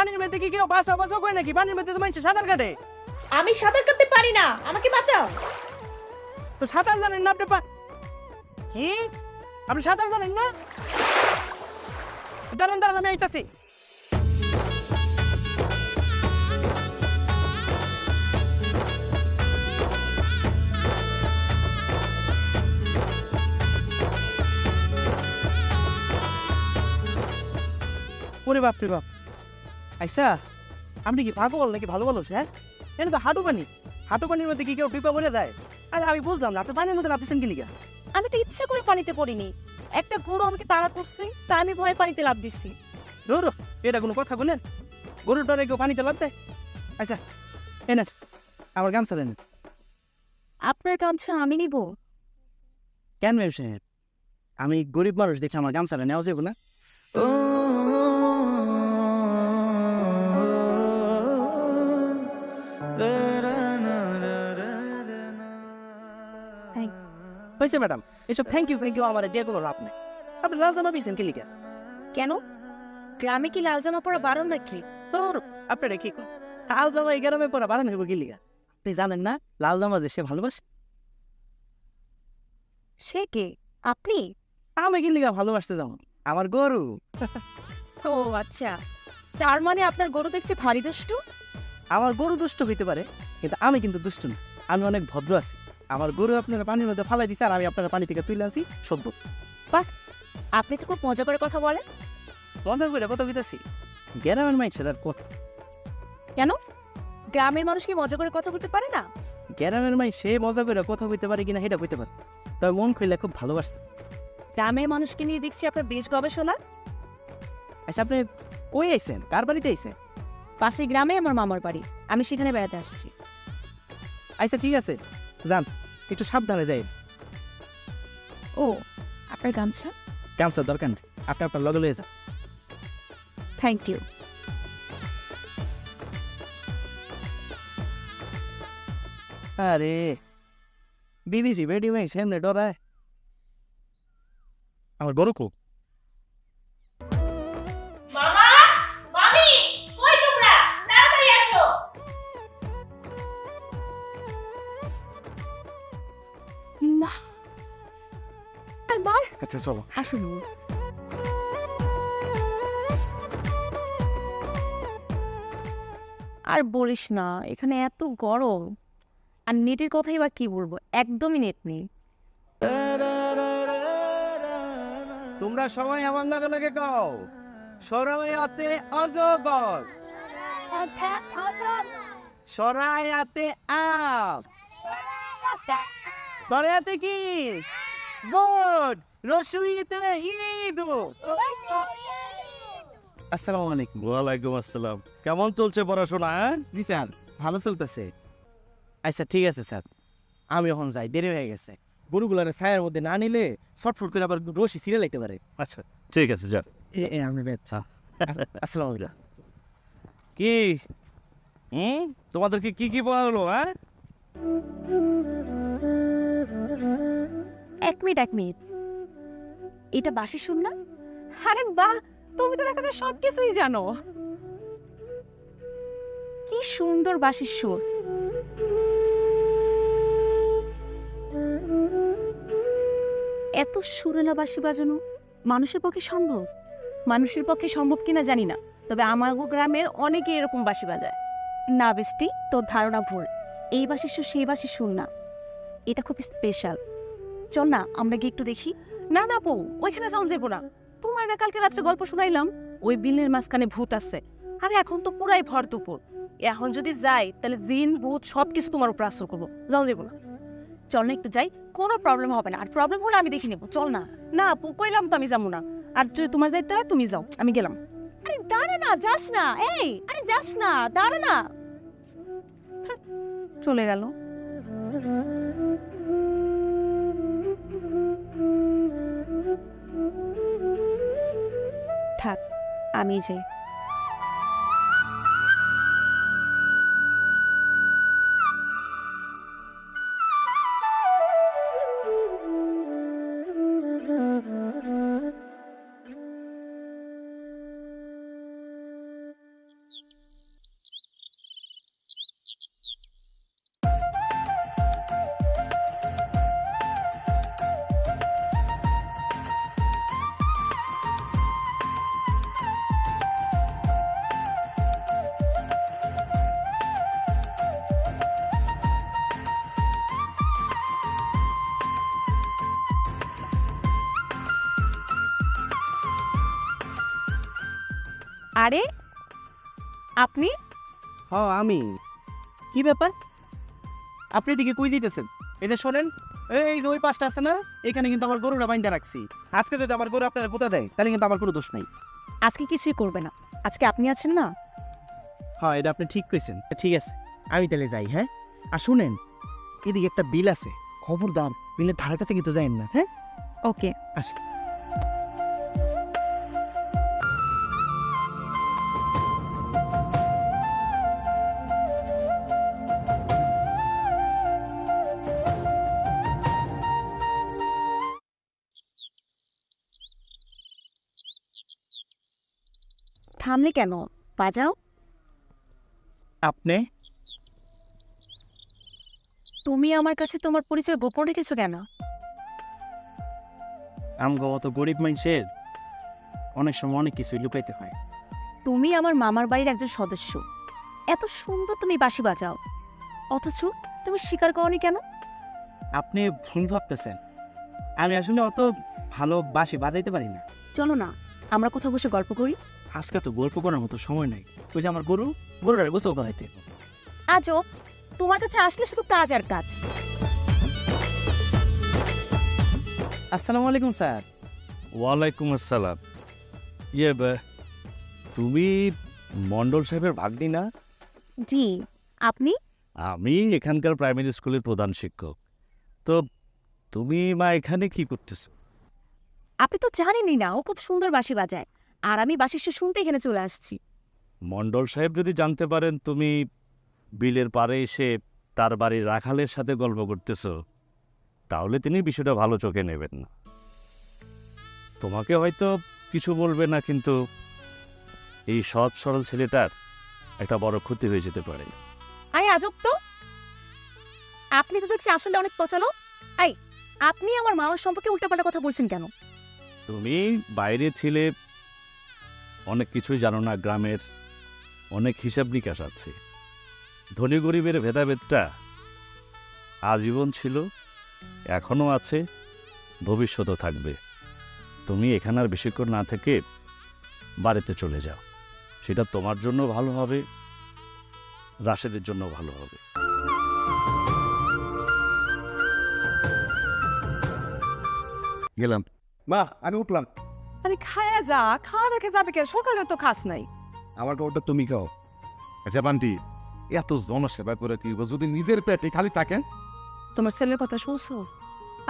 পানির মধ্যে কি কেউ বাসা বাসা করে নাকি? পানির মধ্যে তো মানুষ সাঁতার কাটে। আমি সাঁতার কাটতে পারি না। আমাকে বাঁচাও। তো সাঁতার জানেন না আপনি কি? আপনি সাঁতার জানেন না? দাঁড়ান দাঁড়ান আমি আইতাছি। ওরে বাপ রে বাপ। আইসা আপনি কি পাগল নাকি ভালো ভালো হ্যাঁ? এটা তো হাঁটু পানি। হাঁটু পানির মধ্যে কি কেউ টিপা বলে যায়? আরে আমি বুঝলাম না আপনি পানির মধ্যে নামতেছেন কি লিগা আমি তো ইচ্ছা করে পানিতে পড়িনি। একটা গরু আমাকে তাড়া করছে তা আমি ভয়ে পানিতে লাফ দিচ্ছি। ধরো এটা কোনো কথা বলেন? গরুর ডরে কেউ পানিতে লাভ দেয়? আচ্ছা এনে আমার গামছা নেন আপনার গামছা আমি নিব। কেন ব্যবসা আমি গরিব মানুষ দেখে আমার গামছাটা নেওয়া যাবে না। Thank- হয়েছে ম্যাডাম? এসব থ্যাংক ইউ থ্যাংক ইউ আমার দিয়ে কোনো লাভ নেই। আপনি লাল জামা পিছেন কি লিখা? কেন? গ্রামে কি লাল জামা পরা বারণ নাকি? তোর আপনারা কি? লাল জামা এই গ্রামে পরা বাড়ানো হইব কি লিখা? আপনি জানেন না লাল জামা যে সে ভালোবাসে? সে কে? আপনি? আমি কি লিখা ভালোবাসতে যাব? আমার গরু। ও আচ্ছা। তার মানে আপনার গরু দেখছে ভারী দুষ্টু? আমার গরু দুষ্ট হইতে পারে কিন্তু আমি কিন্তু দুষ্ট না। আমি অনেক ভদ্র আছি। আমার গরু আপনারা পানির মধ্যে ফালাই দিছে আর আমি আপনারা পানি থেকে তুলে আনছি সভ্য। আপনি তো খুব মজা করে কথা বলেন। মজা করে কথা কইতাছি গ্রামের মাইছে তার কথা। কেন? গ্রামের মানুষ কি মজা করে কথা বলতে পারে না? গ্রামের মাই সে মজা করে কথা কইতে পারে কিনা সেটা বলতে পারে। তবে মন খুইলে খুব ভালোবাসত। গ্রামের মানুষকে নিয়ে দেখছি আপনার বেশ গবেষণা। আচ্ছা আপনি কই আইছেন? কার বাড়িতে আইছেন? পাশে গ্রামে আমার মামার বাড়ি। আমি সেখানে বেড়াতে আসছি। আচ্ছা ঠিক আছে। যান একটু সাবধানে যাই। ও আপনার গামছা? গামছার দরকার নেই আপনি আপনার লগে লয়ে যান। থ্যাংক ইউ আরে বিদেশি বেডি মাই সামনে ডরায়। আমার গরু খুব আচ্ছা চলো। আসুন। আর বলিস না এখানে এত গরম। আর নেটের কথাই বা কি বলব? একদমই নেট নেই। তোমরা সবাই আমার লগে লগে গাও সরাইয়াতে অজগর। সরাইয়াতে আম। সরাইয়াতে কি? বোট রসুইতে ইদু আসসালামু আলাইকুম ওয়ালাইকুম আসসালাম। কেমন চলছে পড়াশোনা হ্যাঁ? জি স্যার ভালো চলতেছে। আচ্ছা ঠিক আছে স্যার। আমি এখন যাই দেরি হয়ে গেছে। গরুগুলার ছায়ের মধ্যে না নিলে শর্টফুট করে আবার রশি ছিঁড়ে লাইতে পারে। আচ্ছা ঠিক আছে যা। এ এ আমি বেচ্ছা আসসালামু আলাইকুম। কি? হুম? তোমাদেরকে কি কি পড়ালো হ্যাঁ? মিনিট এক মিনিট। এটা বাসি শুন না? আরে বাহ তুমি তো দেখাতে সব কিছুই জানো। কি সুন্দর বাসির সুর। এত সুরেলা বাসি বাজানো মানুষের পক্ষে সম্ভব? মানুষের পক্ষে সম্ভব কিনা জানি না তবে আমার গ্রামের অনেকে এরকম বাসি বাজায়। না বেস্টি তোর ধারণা ভুল। এই বাসির সুর সেই বাসির সুর না। এটা খুব স্পেশাল চল না, আমরা গিয়ে একটু দেখি। না না, বউ, ওইখানে যাও যাব না। তোমার না কালকে রাত্রে গল্প শুনাইলাম, ওই বিলের মাঝখানে ভূত আছে। আরে, এখন তো পুরাই ভর দুপুর। এখন যদি যাই, তাহলে দিন, ভূত সব কিছু তোমার উপর আসর করব। যাও যাব না। চল না একটু যাই, কোনো প্রবলেম হবে না। আর প্রবলেম হলে আমি দেখে নেব। চল না। না, আপু, কইলাম তো আমি যাব না। আর যদি তোমার যাইতে হয়, তুমি যাও। আমি গেলাম। আরে, দাঁড়া না, যাস না। এই, আরে, যাস না। দাঁড়া না। চলে গেল। থাক আমি যাই। আরে আপনি? হ আমি। কি ব্যাপার? আপনি এদিকে কই দিতেছেন এই যে শোনেন এই যে ওই পাশটা আছে না এখানে কিন্তু আমার গরুটা বাইন্দা রাখছি। আজকে যদি আমার গরু আপনারা কোথা দেয় তাহলে কিন্তু আমার কোনো দোষ নাই। আজকে কিছুই করবে না। আজকে আপনি আছেন না? হ্যাঁ এটা আপনি ঠিক কইছেন। ঠিক আছে আমি তাহলে যাই হ্যাঁ? আর শুনেন এদিকে একটা বিল আছে। খবরদার বিলের ধারে কাছে কিন্তু যাইন না হ্যাঁ? ওকে। আসি থামলে কেন? বাজাও। আপনি? তুমি আমার কাছে তোমার পরিচয় গোপন রেখেছো কেন? আমগো অত গরিব মানুষের অনেক সময় অনেক কিছু লুকাইতে হয়। তুমি আমার মামার বাড়ির একজন সদস্য। এত সুন্দর তুমি বাঁশি বাজাও। অথচ তুমি স্বীকার করনি কেন? আপনি ভুল ভাবতেছেন। আমি আসলে অত ভালো বাসি বাজাইতে পারি না। চলো না আমরা কোথাও বসে গল্প করি। আজকে তো গল্প করার মতো সময় নাই। ওই যে আমার গরু গরুটারে গোসল করাইতে। আজও তোমার কাছে আসলে শুধু কাজ আর কাজ। আসসালামু আলাইকুম স্যার। ওয়ালাইকুম আসসালাম। ইয়ে তুমি মন্ডল সাহেবের ভাগ্নি না? জি আপনি? আমি এখানকার প্রাইমারি স্কুলের প্রধান শিক্ষক। তো তুমি মা এখানে কি করতেছো? আপনি তো জানেনই না ও খুব সুন্দর বাঁশি বাজায়। আর আমি সে শুনতে এখানে চলে আসছি। মন্ডল সাহেব যদি জানতে পারেন তুমি বিলের পাড়ে এসে তার বাড়ির রাখালের সাথে গল্প করতেছো তাহলে তিনি বিষয়টা ভালো চোখে নেবেন না। তোমাকে হয়তো কিছু বলবে না কিন্তু এই সৎ সরল ছেলেটার একটা বড় ক্ষতি হয়ে যেতে পারে। আরে আজব তো! আপনি তো দেখছি আসলে অনেক পচালো। আই আপনি আমার মামার সম্পর্কে উল্টাপাল্টা কথা বলছেন কেন? তুমি বাইরে ছিলে অনেক কিছুই জানো না গ্রামের অনেক হিসাব নিকাশ আছে। ধনী গরিবের ভেদাভেদটা আজীবন ছিল এখনও আছে ভবিষ্যতও থাকবে। তুমি এখানে আর বেশিক্ষণ না থেকে বাড়িতে চলে যাও। সেটা তোমার জন্য ভালো হবে রাশেদের জন্য ভালো হবে। গেলাম। মা আমি উঠলাম। আরে খায়া যা খাওয়া রেখে যাবে কে? সকালে তো খাস নাই। আমার খাবারটা তুমি খাও। আচ্ছা বান্টি এত জনসেবা করে কি হইবো? যদি নিজের পেটে খালি থাকেন তোমার ছেলের কথা শুনছো?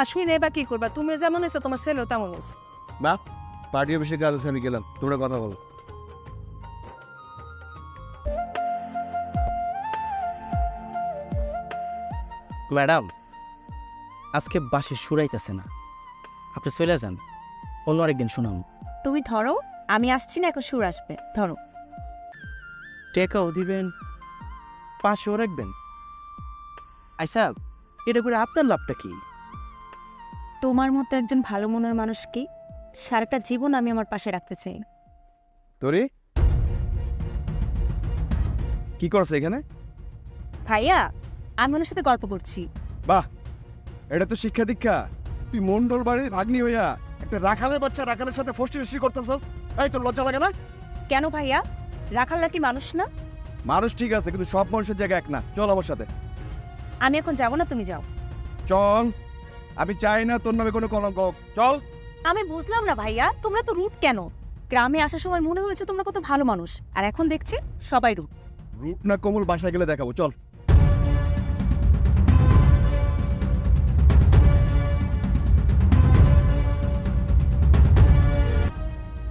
আর শুনে এবার কি করবা? তুমি যেমন হয়েছো তোমার ছেলেও তেমন হয়েছে মা পার্টি অফিসে কাজ আছে আমি গেলাম। তোমরা কথা বলো। ম্যাডাম আজকে বাসে সুরাইতেছে না। আপনি চলে যান। অন্য আরেকদিন শোনাম তুমি ধরো আমি আসছি না এখন সুর আসবে। ধরো। টেকাও দিবেন পাশেও রাখবেন আইসা এটা করে আপনার লাভটা কি? তোমার মতো একজন ভালো মনের মানুষ মানুষকে সারাটা জীবন আমি আমার পাশে রাখতে চাই। তোরে? কি করছে এখানে? ভাইয়া আমি ওনার সাথে গল্প করছি। বাহ এটা তো শিক্ষা দীক্ষা। তুই মন্ডল বাড়ির ভাগ্নি হইয়া একটা রাখালের বাচ্চা রাখালের সাথে ফষ্টি ফষ্টি করতেছস? এই তোর লজ্জা লাগে না? কেন ভাইয়া? রাখালরা কি মানুষ না? মানুষ ঠিক আছে কিন্তু সব মানুষের জায়গা এক না। চল আমার সাথে। আমি এখন যাব না তুমি যাও। চল। আমি চাই না তোর নামে কোনো কলঙ্ক হোক। চল। আমি বুঝলাম না ভাইয়া তোমরা তো রুট কেন? গ্রামে আসার সময় মনে হয়েছে তোমরা কত ভালো মানুষ। আর এখন দেখছি সবাই রুট। রূপ না কোমল বাসায় গেলে দেখাবো। চল।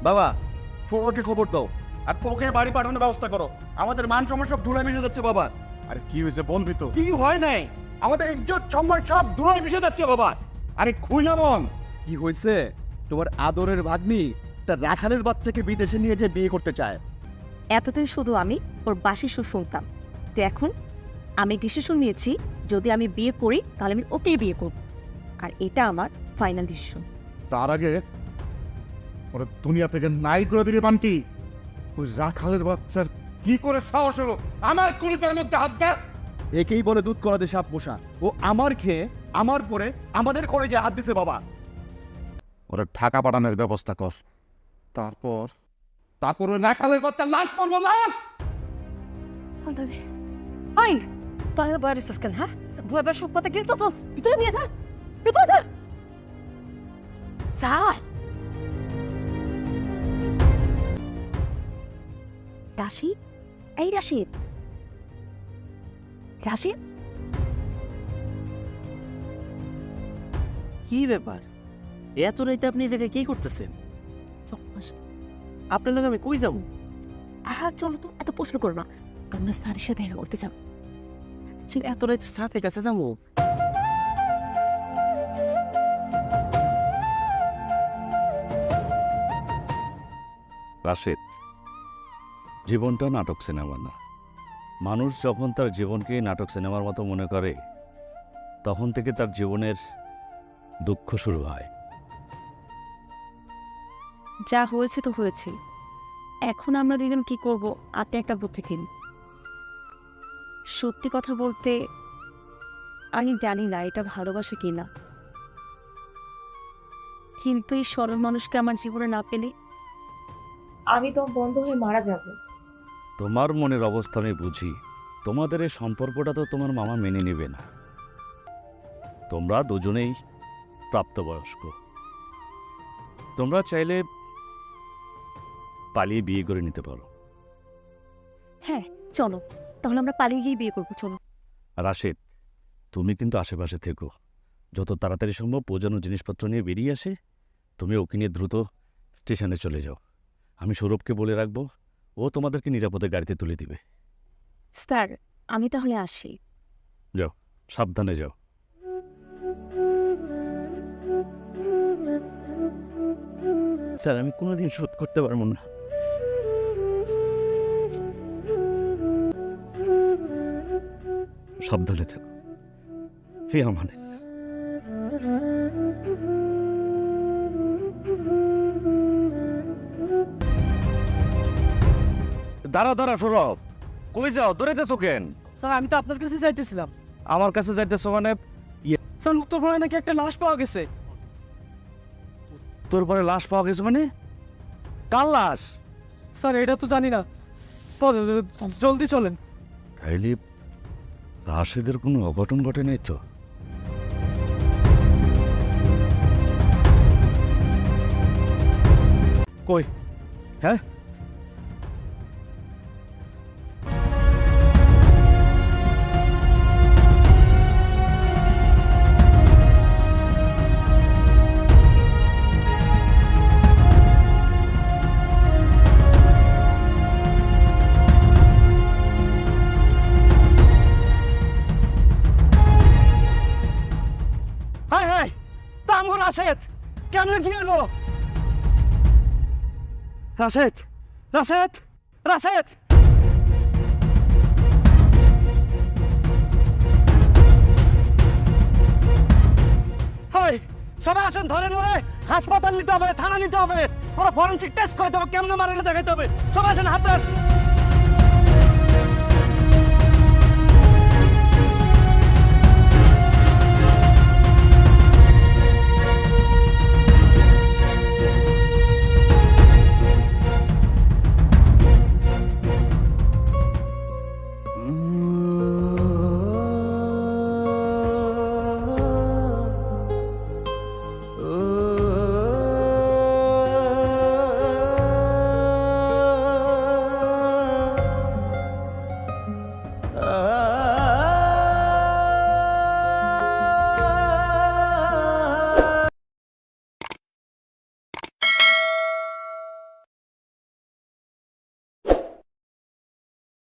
বাবা ফোকে খবর দাও। আর ফোকে বাড়ি পাঠানোর ব্যবস্থা করো। আমাদের মান সম্মান সব ধুলাই মিশে যাচ্ছে বাবা। আরে কি হয়েছে বলবি তো? কি হয় নাই? আমাদের ইজ্জত সম্মান সব ধুলাই মিশে যাচ্ছে বাবা। আরে খুইলা মন। কি হয়েছে? তোমার আদরের ভাগ্নি তার রাখালের বাচ্চাকে বিদেশে নিয়ে যে বিয়ে করতে চায়। এতদিন শুধু আমি ওর বাসি সুর শুনতাম। তো এখন আমি ডিসিশন নিয়েছি যদি আমি বিয়ে করি তাহলে আমি ওকেই বিয়ে করব। আর এটা আমার ফাইনাল ডিসিশন। তার আগে ওরা দুনিয়া থেকে নাই করে দিবি বান্টি। ওই রাখালের বাচ্চার কি করে সাহস হলো? আমার কলিজার মধ্যে হাত দেয় একেই বলে দুধ করাতে সাপ পোষা। ও আমার খেয়ে আমার পরে আমাদের করে যে হাত দিছে বাবা। ওরা ঢাকা পাঠানোর ব্যবস্থা কর। তারপর? তারপর ওই রাখালের বাচ্চার লাশ পড়ব লাশ! আল্লাহরে আই তোর বয়ার ইসস কেন হ্যাঁ? ভুয়া বার সব কথা কিন্তু তো ভিতরে নিয়ে যা ভিতরে যা। যা। রাশিদ? এই রাশিদ। রাশিদ? কি ব্যাপার? এত রাইতে আপনি এই জায়গায় কি করতেছেন? আপনার লোক আমি কই যাব? আহা চলো তো এত প্রশ্ন করো না। আমরা স্যারের সাথে দেখা করতে যাব। ছিল এত রাইতে সাথে কাছে যাব? রাশেদ জীবনটা নাটক সিনেমা না। মানুষ যখন তার জীবনকে নাটক সিনেমার মতো মনে করে তখন থেকে তার জীবনের দুঃখ শুরু হয়। যা হয়েছে তো হয়েছে। এখন আমরা দুজন কি করব আপনি একটা বুদ্ধি কিন। সত্যি কথা বলতে আমি জানি না এটা ভালোবাসে কিনা। কিন্তু এই সরল মানুষকে আমার জীবনে না পেলে? আমি তো বন্ধ হয়ে মারা যাব। তোমার মনের অবস্থা আমি বুঝি। তোমাদের এই সম্পর্কটা তো তোমার মামা মেনে নেবে না। তোমরা দুজনেই প্রাপ্তবয়স্ক। তোমরা চাইলে পালিয়ে বিয়ে করে নিতে পারো। হ্যাঁ চলো। তাহলে আমরা পালিয়ে গিয়ে বিয়ে করব চলো। রাশেদ তুমি কিন্তু আশেপাশে থেকো। যত তাড়াতাড়ি সম্ভব বোঝানো জিনিসপত্র নিয়ে বেরিয়ে আসে। তুমি ওকে নিয়ে দ্রুত স্টেশনে চলে যাও। আমি সৌরভকে বলে রাখব ও তোমাদেরকে নিরাপদে গাড়িতে তুলে দিবে। স্যার আমি তাহলে আসি। যাও সাবধানে যাও। স্যার আমি কোনোদিন শোধ করতে পারব না। সাবধানে থেকো। ফি আমানে দাঁড়া দাঁড়া সৌরভ। কই যাও? দৌড়াইতেছো কেন? স্যার আমি তো আপনার কাছে যাইতেছিলাম। আমার কাছে যাইতেছো মানে? স্যার উত্তরপাড়ায় নাকি একটা লাশ পাওয়া গেছে। তোর পরে লাশ পাওয়া গেছে মানে? কার লাশ? স্যার এটা তো জানি না। স্যার জলদি চলেন। তাইলে রাশেদের কোনো অঘটন ঘটে নাই তো? কই? হ্যাঁ? রাশেদ রাশেদ রাশেদ হাই সবাই আসেন ধরেন ওরে হাসপাতাল নিতে হবে, থানা নিতে হবে। ওরা ফরেন্সিক টেস্ট করে দেবো, কেমন মারা দেখাইতে হবে। সবাই আসেন, হাত